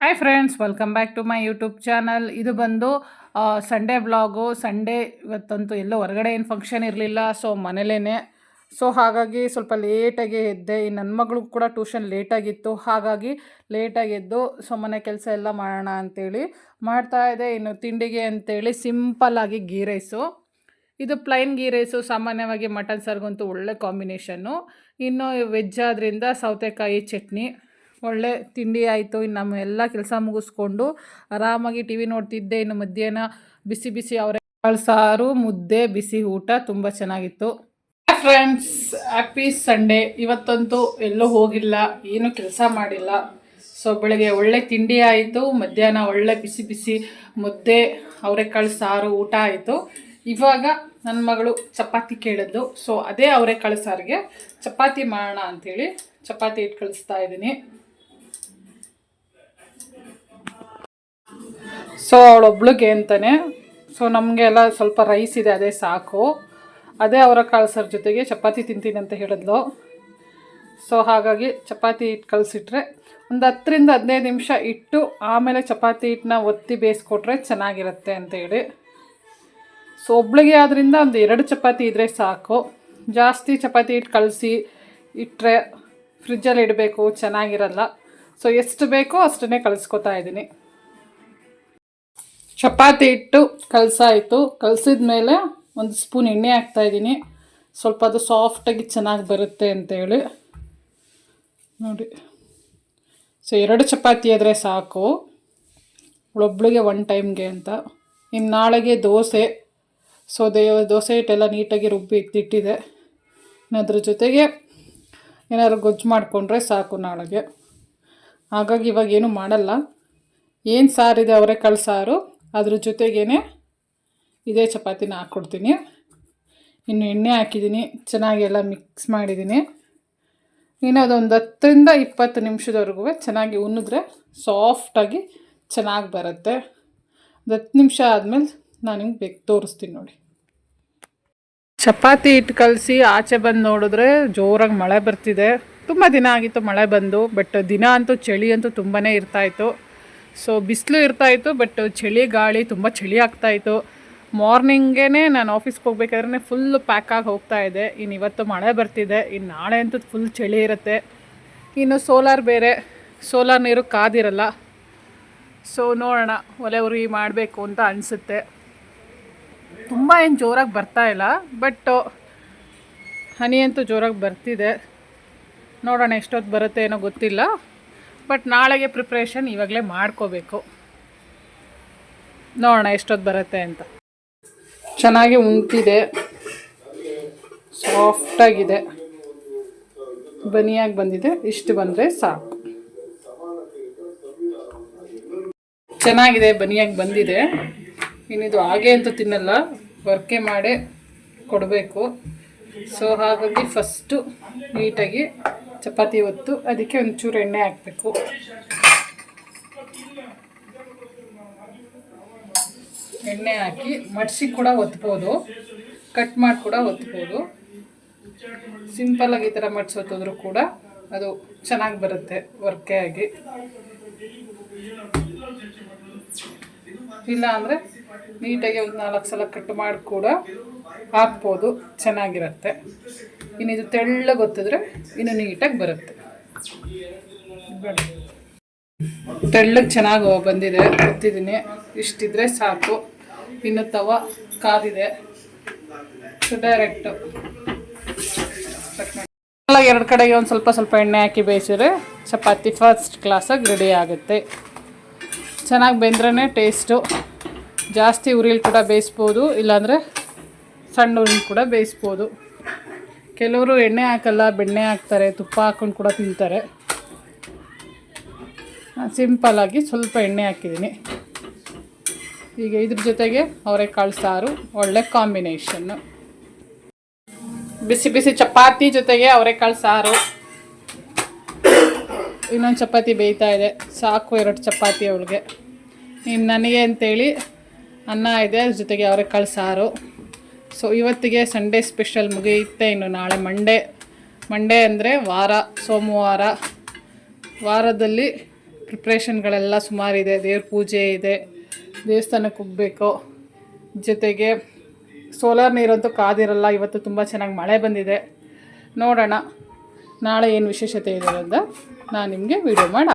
Hi friends welcome back to my YouTube channel ಇದು ಬಂದು Sunday vlog Sunday ಇವತ್ತಂತೂ ಎಲ್ಲೋ ಹೊರಗಡೆ ಏನು ಫಂಕ್ಷನ್ ಇರಲಿಲ್ಲ ಸೊ ಮನೇಲೇ ಸೊ ಹಾಗಾಗಿ ಸ್ವಲ್ಪ ಲೇಟಾಗಿ ಎದ್ದೆ. ಈ ನನ್ನ ಮಗಳು ಕೂಡ ಟ್ಯೂಷನ್ ಲೇಟಾಗಿತ್ತು ಹಾಗಾಗಿ ಲೇಟಾಗಿ ಎದ್ದು ಸೊ ಮನೆ ಕೆಲಸ ಎಲ್ಲ ಮಾಡೋಣ ಅಂಥೇಳಿ ಮಾಡ್ತಾ ಇದೆ ಇನ್ನು ತಿಂಡಿಗೆ ಅಂತೇಳಿ ಸಿಂಪಲ್ಲಾಗಿ ಗೀ ರೈಸು ಇದು ಪ್ಲೈನ್ ಗೀ ರೈಸು ಸಾಮಾನ್ಯವಾಗಿ ಮಟನ್ ಸಾರಿಗಂತೂ ಒಳ್ಳೆ ಕಾಂಬಿನೇಷನ್ನು ಇನ್ನು ವೆಜ್ ಆದ್ದರಿಂದ ಸೌತೆಕಾಯಿ ಚಟ್ನಿ. ಒಳ್ಳೆ ತಿಂಡಿ ಆಯಿತು, ಇನ್ನು ನಮ್ಮ ಎಲ್ಲ ಕೆಲಸ ಮುಗಿಸ್ಕೊಂಡು ಆರಾಮಾಗಿ ಟಿ ವಿ ನೋಡ್ತಿದ್ದೆ. ಇನ್ನು ಮಧ್ಯಾಹ್ನ ಬಿಸಿ ಬಿಸಿ ಅವರೆ ಸಾರು, ಮುದ್ದೆ, ಬಿಸಿ ಊಟ ತುಂಬ ಚೆನ್ನಾಗಿತ್ತು. ಫ್ರೆಂಡ್ಸ್ ಹ್ಯಾಪಿ ಸಂಡೇ ಇವತ್ತಂತೂ ಎಲ್ಲೂ ಹೋಗಿಲ್ಲ, ಏನು ಕೆಲಸ ಮಾಡಿಲ್ಲ. ಸೊ ಬೆಳಗ್ಗೆ ಒಳ್ಳೆ ತಿಂಡಿ ಆಯಿತು, ಮಧ್ಯಾಹ್ನ ಒಳ್ಳೆ ಬಿಸಿ ಬಿಸಿ ಮುದ್ದೆ, ಅವರೆಕಾಳು ಸಾರು, ಊಟ ಆಯಿತು. ಇವಾಗ ನನ್ನ ಮಗಳು ಚಪಾತಿ ಕೇಳಿದ್ದು. ಸೊ ಅದೇ ಅವರೆಕಾಳು ಸಾರಿಗೆ, ಚಪಾತಿ ಮಾಡೋಣ ಅಂಥೇಳಿ ಚಪಾತಿ ಹಿಟ್ಟು ಕಳಿಸ್ತಾ ಇದ್ದೀನಿ. ಸೊ ಅವಳೊಬ್ಳಿಗೆ ಅಂತಾನೆ. ಸೊ ನಮಗೆಲ್ಲ ಸ್ವಲ್ಪ ರೈಸ್ ಇದೆ, ಅದೇ ಸಾಕು. ಅದೇ ಅವರ ಕಳ್ಸೋರ ಜೊತೆಗೆ ಚಪಾತಿ ತಿಂತೀನಿ ಅಂತ ಹೇಳಿದ್ಲು. ಸೊ ಹಾಗಾಗಿ ಚಪಾತಿ ಹಿಟ್ಟು ಕಳಿಸಿಟ್ರೆ ಒಂದು ಹತ್ತರಿಂದ ಹದಿನೈದು ನಿಮಿಷ ಇಟ್ಟು ಆಮೇಲೆ ಚಪಾತಿ ಹಿಟ್ಟನ್ನ ಒತ್ತಿ ಬೇಯಿಸ್ಕೊಟ್ರೆ ಚೆನ್ನಾಗಿರುತ್ತೆ ಅಂತೇಳಿ ಸೊ ಒಬ್ಳಿಗೆ ಆದ್ದರಿಂದ ಒಂದು ಎರಡು ಚಪಾತಿ ಇದ್ದರೆ ಸಾಕು. ಜಾಸ್ತಿ ಚಪಾತಿ ಹಿಟ್ಟು ಕಳಿಸಿ ಇಟ್ಟರೆ ಫ್ರಿಜ್ಜಲ್ಲಿ ಇಡಬೇಕು, ಚೆನ್ನಾಗಿರಲ್ಲ. ಸೊ ಎಷ್ಟು ಬೇಕೋ ಅಷ್ಟನ್ನೇ ಕಳಿಸ್ಕೊತಾ ಇದ್ದೀನಿ. ಚಪಾತಿ ಇಟ್ಟು ಕಲಸಾಯಿತು. ಕಲಸಿದ ಮೇಲೆ ಒಂದು ಸ್ಪೂನ್ ಎಣ್ಣೆ ಹಾಕ್ತಾಯಿದ್ದೀನಿ ಸ್ವಲ್ಪ ಅದು ಸಾಫ್ಟಾಗಿ ಚೆನ್ನಾಗಿ ಬರುತ್ತೆ ಅಂತೇಳಿ ನೋಡಿ. ಸೊ ಎರಡು ಚಪಾತಿ ಆದರೆ ಸಾಕು. ಒಬ್ಬಳಿಗೆ ಒನ್ ಟೈಮ್ಗೆ ಅಂತ. ಇನ್ನು ನಾಳೆಗೆ ದೋಸೆ. ಸೊ ದೇ, ದೋಸೆ ಹಿಟ್ಟೆಲ್ಲ ನೀಟಾಗಿ ರುಬ್ಬಿ ಇಟ್ಟಿಟ್ಟಿದೆ ಅದ್ರ ಜೊತೆಗೆ ಏನಾದ್ರು ಗೊಜ್ಜು ಮಾಡಿಕೊಂಡ್ರೆ ಸಾಕು ನಾಳೆಗೆ. ಹಾಗಾಗಿ ಇವಾಗ ಏನು ಮಾಡಲ್ಲ. ಏನು ಸಾರಿದೆ ಅವರೇ ಸಾರು ಅದ್ರ ಜೊತೆಗೇ ಇದೇ ಚಪಾತಿನ ಹಾಕ್ಕೊಡ್ತೀನಿ. ಇನ್ನು ಎಣ್ಣೆ ಹಾಕಿದ್ದೀನಿ. ಚೆನ್ನಾಗಿ ಎಲ್ಲ ಮಿಕ್ಸ್ ಮಾಡಿದ್ದೀನಿ. ಇನ್ನು ಅದೊಂದು ಹತ್ತರಿಂದ ಇಪ್ಪತ್ತು ನಿಮಿಷದವರೆಗೂ ಚೆನ್ನಾಗಿ ಉಣ್ಣಿದ್ರೆ ಸಾಫ್ಟಾಗಿ ಚೆನ್ನಾಗಿ ಬರುತ್ತೆ. ಒಂದು ಹತ್ತು ನಿಮಿಷ ಆದಮೇಲೆ ನಾನು ನಿಮ್ಗೆ ಬೇಕು, ತೋರಿಸ್ತೀನಿ ನೋಡಿ. ಚಪಾತಿ ಇಟ್ಟು ಕಲಸಿ ಆಚೆ ಬಂದು ನೋಡಿದ್ರೆ ಜೋರಾಗಿ ಮಳೆ ಬರ್ತಿದೆ. ತುಂಬ ದಿನ ಆಗಿತ್ತು ಮಳೆ ಬಂದು, ಬಟ್ ದಿನ ಅಂತೂ ಚಳಿ ಅಂತೂ ತುಂಬಾ ಇರ್ತಾಯಿತ್ತು ಸೊ ಬಿಸಿಲು ಇರ್ತಾಯಿತ್ತು ಬಟ್ ಚಳಿ ಗಾಳಿ ತುಂಬ ಚಳಿ ಆಗ್ತಾಯಿತ್ತು ಮಾರ್ನಿಂಗೇ ನಾನು ಆಫೀಸ್ಗೆ ಹೋಗ್ಬೇಕಾದ್ರೆ ಫುಲ್ಲು ಆಗಿ ಹೋಗ್ತಾ ಇದೆ ಇನ್ನು ಇವತ್ತು ಮಳೆ ಬರ್ತಿದೆ ಇನ್ನು ನಾಳೆ ಅಂತೂ ಫುಲ್ ಚಳಿ ಇರುತ್ತೆ. ಇನ್ನು ಸೋಲಾರ್ ಬೇರೆ ಸೋಲಾರ್ ನೀರು ಕಾದಿರಲ್ಲ. ಸೊ ನೋಡೋಣ, ಒಲೆ ಉರಿ ಮಾಡಬೇಕು ಅಂತ ಅನಿಸುತ್ತೆ. ತುಂಬ ಏನು ಜೋರಾಗಿ ಬರ್ತಾ ಇಲ್ಲ ಬಟ್ ಹನಿ ಅಂತೂ ಜೋರಾಗಿ ಬರ್ತಿದೆ. ನೋಡೋಣ ಎಷ್ಟೊತ್ತು ಬರುತ್ತೆ ಏನೋ ಗೊತ್ತಿಲ್ಲ. ಬಟ್ ನಾಳೆಗೆ ಪ್ರಿಪ್ರೇಷನ್ ಇವಾಗಲೇ ಮಾಡ್ಕೋಬೇಕು. ನೋಡೋಣ ಎಷ್ಟೊತ್ತು ಬರುತ್ತೆ ಅಂತ. ಚೆನ್ನಾಗಿ ಉಂಟಿದೆ ಸಾಫ್ಟಾಗಿದೆ ಬನಿಯಾಗಿ ಬಂದಿದೆ. ಇಷ್ಟು ಬಂದರೆ ಸಾಕು. ಚೆನ್ನಾಗಿದೆ, ಬನಿಯಾಗಿ ಬಂದಿದೆ. ಇನ್ನಿದು ಹಾಗೆ ಅಂತೂ ತಿನ್ನಲ್ಲ. ವರ್ಕೆ ಮಾಡೇ ಕೊಡಬೇಕು. ಸೊ ಹಾಗಾಗಿ ಫಸ್ಟು ನೀಟಾಗಿ ಚಪಾತಿ ಹೊತ್ತು ಅದಕ್ಕೆ ಒಂಚೂರು ಎಣ್ಣೆ ಹಾಕಬೇಕು. ಎಣ್ಣೆ ಹಾಕಿ ಮಡಿಸಿ ಕೂಡ ಒತ್ಬೋದು. ಕಟ್ ಮಾಡಿ ಕೂಡ ಒತ್ಬೋದು. ಸಿಂಪಲ್ಲಾಗಿ ಈ ಥರ ಮಡಿಸಿ ಒತ್ತಿದ್ರು ಕೂಡ ಅದು ಚೆನ್ನಾಗಿ ಬರುತ್ತೆ ವರ್ಕೆ ಆಗಿ. ಇಲ್ಲ ಅಂದರೆ ನೀಟಾಗಿ ಒಂದು ನಾಲ್ಕು ಸಲ ಕಟ್ ಮಾಡಿ ಕೂಡ ಹಾಕ್ಬೋದು, ಚೆನ್ನಾಗಿರುತ್ತೆ. ಇನ್ನು ಇದು ತೆಳ್ಳಗೆ ಗೊತ್ತಿದ್ರೆ ಇನ್ನು ನೀಟಾಗಿ ಬರುತ್ತೆ. ತೆಳ್ಳಗೆ ಚೆನ್ನಾಗಿ ಬಂದಿದೆ. ಗೊತ್ತಿದ್ದೀನಿ ಇಷ್ಟಿದ್ರೆ ಸಾಕು. ಇನ್ನು ತವ ಕಾದಿದೆ. ಸೊ ಡೈರೆಕ್ಟು ಎರಡು ಕಡೆಗೆ ಒಂದು ಸ್ವಲ್ಪ ಸ್ವಲ್ಪ ಎಣ್ಣೆ ಹಾಕಿ ಬೇಯಿಸಿದ್ರೆ ಚಪಾತಿ ಫಸ್ಟ್ ಕ್ಲಾಸಾಗಿ ರೆಡಿ ಆಗುತ್ತೆ. ಚೆನ್ನಾಗಿ ಬೆಂದ್ರೇ ಟೇಸ್ಟು ಜಾಸ್ತಿ ಉರಿಲಿ ಕೂಡ ಬೇಯಿಸ್ಬೋದು. ಇಲ್ಲಾಂದರೆ ಸಣ್ಣ ಉರಿಲಿ ಕೂಡ ಬೇಯಿಸ್ಬೋದು. ಕೆಲವರು ಎಣ್ಣೆ ಹಾಕಲ್ಲ, ಬೆಣ್ಣೆ ಹಾಕ್ತಾರೆ, ತುಪ್ಪ ಹಾಕ್ಕೊಂಡು ಕೂಡ ತಿಂತಾರೆ. ಸಿಂಪಲ್ಲಾಗಿ ಸ್ವಲ್ಪ ಎಣ್ಣೆ ಹಾಕಿದ್ದೀನಿ. ಈಗ ಇದ್ರ ಜೊತೆಗೆ ಅವರೆಕಾಳು ಸಾರು, ಒಳ್ಳೆ ಕಾಂಬಿನೇಷನ್ನು ಬಿಸಿ ಬಿಸಿ ಚಪಾತಿ ಜೊತೆಗೆ ಅವರೆಕಾಳು ಸಾರು. ಇನ್ನೊಂದು ಚಪಾತಿ ಬೇಯ್ತಾ ಇದೆ. ಸಾಕು ಎರಡು ಚಪಾತಿ ಅವಳಿಗೆ. ಇನ್ನು ನನಗೆ ಅಂತೇಳಿ ಅನ್ನ ಇದೆ, ಅದ್ರ ಜೊತೆಗೆ ಅವರೆಕಾಳು ಸಾರು. ಸೊ ಇವತ್ತಿಗೆ ಸಂಡೇ ಸ್ಪೆಷಲ್ ಮುಗಿಯುತ್ತೆ. ಇನ್ನು ನಾಳೆ ಮಂಡೇ ಮಂಡೇ ಅಂದರೆ ವಾರ, ಸೋಮವಾರ. ವಾರದಲ್ಲಿ ಪ್ರಿಪ್ರೇಷನ್ಗಳೆಲ್ಲ ಸುಮಾರಿದೆ. ದೇವ್ರ ಪೂಜೆ ಇದೆ. ದೇವಸ್ಥಾನಕ್ಕೆ ಹೋಗಬೇಕು. ಜೊತೆಗೆ ಸೋಲಾರ್ ನೀರಂತೂ ಕಾದಿರಲ್ಲ. ಇವತ್ತು ತುಂಬ ಚೆನ್ನಾಗಿ ಮಳೆ ಬಂದಿದೆ. ನೋಡೋಣ. ನಾಳೆ ಏನು ವಿಶೇಷತೆ ಇದೆ ಅಂತ ನಾನು ನಿಮಗೆ ವಿಡಿಯೋ ಮಾಡಿ